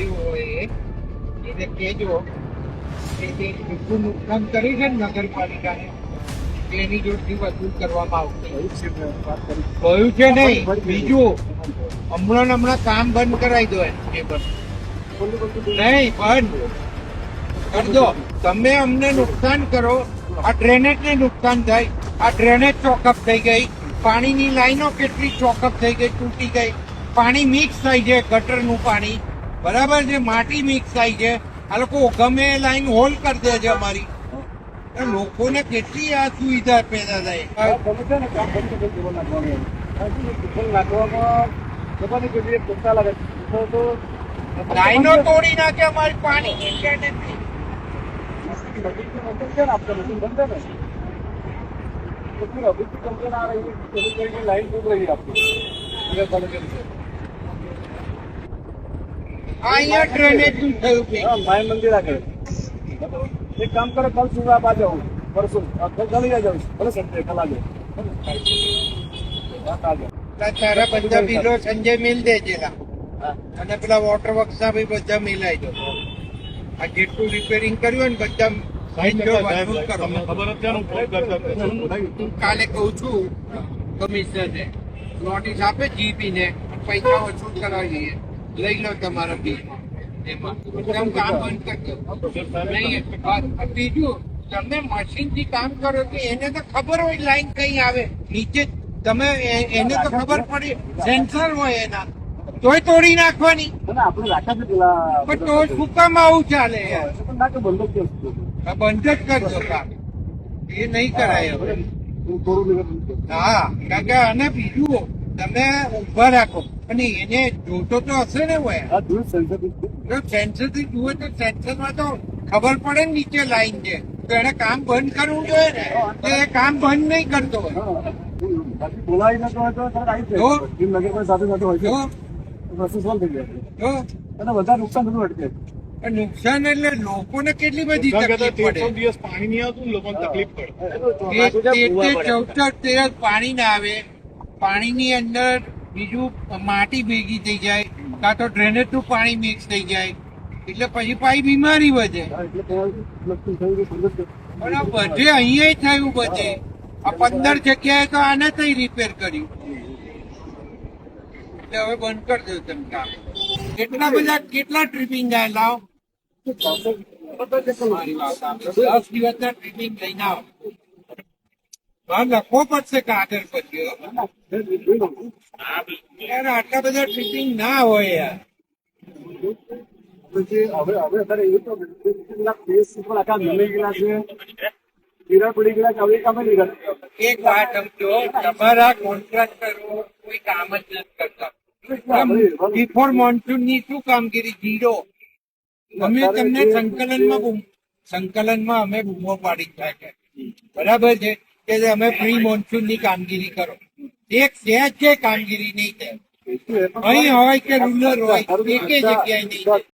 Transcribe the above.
કર્યું હોય એને કહેજો કે જે જેટલું નુકસાન કર્યું છે ને નગરપાલિકાને એની જોડથી વસૂલ કરવામાં આવશે. કહ્યું છે નહીં બીજું. હમણાં ને હમણાં કામ બંધ કરાવી દો એ બધું. નહીં બંધ. કરી દો તમે અમને નુકસાન કરો આ ડ્રેનેજને નુકસાન થાય. આ ડ્રેનેજ ચોકઅપ થઈ ગઈ. પાણીની લાઈનો કેટલી ચોકઅપ થઈ ગઈ તૂટી ગઈ. પાણી મિક્સ થાય છે ગટરનું પાણી. બરાબર છે માટી મિક્સ થાય છે આ લોકો ગમે એ લાઈન હોલ કરી દે છે અમારી એ લોકોને કેટલી આ સુવિધા પેદા થાય તમે છે ને કામ બંધ કરી દેવા નાખવાનું ફૂલ નાખવામાં ખબર નહીં કેટલી પૈસા લાગે તો તો લાઈનો તોડી નાખે અમારી પાણી ઇન્ટરનેટ मशीन है ना आपका मशीन बंद है ना तो फिर अभी भी कंप्लेन आ रही है कभी कहीं लाइन टूट रही है आपकी नगर पालिका से આ અહીંયા ડ્રેનેજનું થયું છે. માય મંદિર આગળ. એક કામ કરો કાલ સુરત આ જાઉં પરસું કાલે આ જાઉં ભલે સંજય કાલ આજે તારા પંજાબી નો સંજય મિલ દેજેલા અને પેલા વોટર વર્ક ના બી બધા મિલાઈ દો. આ જેટલું રિપેરિંગ કર્યું હોય ને બધા કાલે કઉ છું કમિશનર ને નોટિસ આપે જીપી ને પૈસા વસૂલ કરાવીએ. લઈ લો તમારા બી કામ બંધ કરજો બીજું તમે મશીનથી કામ કરો કે એને તો ખબર હોય લાઈન કઈ આવે. નીચે તમે એને તો ખબર પડી. સેન્સર હોય એના. તોય તોડી નાખવાની. પણ તો શું કામ આવું ચાલે. બંધ જ કરજો કામ. એ નહીં કરાય હવે. હા કારણ કે અને બીજું તમે ઊભા રાખો. અને એને જોતો તો હશે ને હોય સેન્સર જો સેન્સરથી જુએ તો સેન્સરમાં તો ખબર પડે ને નીચે લાઈન છે. તો એને કામ બંધ કરવું જોઈએ ને? તો એ કામ બંધ નહીં કરતો હોય. બોલાવી વધારે નુકસાન થતું અટકે નુકસાન એટલે લોકોને કેટલી બધી તકલીફ પડે. દિવસ પાણી નહીં આવતું લોકોને તકલીફ પડે. ચૌસઠ તેર પાણી ના આવે. પાણીની અંદર બીજું માટી ભેગી થઈ જાય કાં તો ડ્રેનેજનું પાણી મિક્સ થઈ જાય એટલે પછી પાછી બીમારી વધે. પણ આ બધે અહીંયા થયું બધે. આ પંદર જગ્યાએ તો આને થઈ રિપેર કર્યું. એટલે હવે બંધ કરી દો તમે કામ. કેટલા બધા કેટલા ટ્રીપિંગ જાય લાવ. દસ દિવસના ટ્રીપિંગ લઈને આવો. હા, લખવો પડશે કાગળ હો. આટલા બધા ટ્રીપિંગ ના હોય યાર. પછી હવે હવે અત્યારે એવું તો કેટલાક કેસ પણ આખા નમી ગયેલા છે. તિરાડ પડી ગયેલા છે. હવે કામે નહીં એક વાત સમજો તમારા કોન્ટ્રાક્ટરો કોઈ કામ જ નથી કરતા. બિફોર મોન્સૂનની શું કામગીરી? જીરો અમે તમને સંકલનમાં સંકલનમાં અમે બૂમો પાડી થાય બરાબર છે? કે અમે પ્રી મોન્સૂનની કામગીરી કરો. એક સહેજ છે કામગીરી નહીં થાય. અહીં હોય કે રૂરલ હોય, એક જગ્યાએ નહીં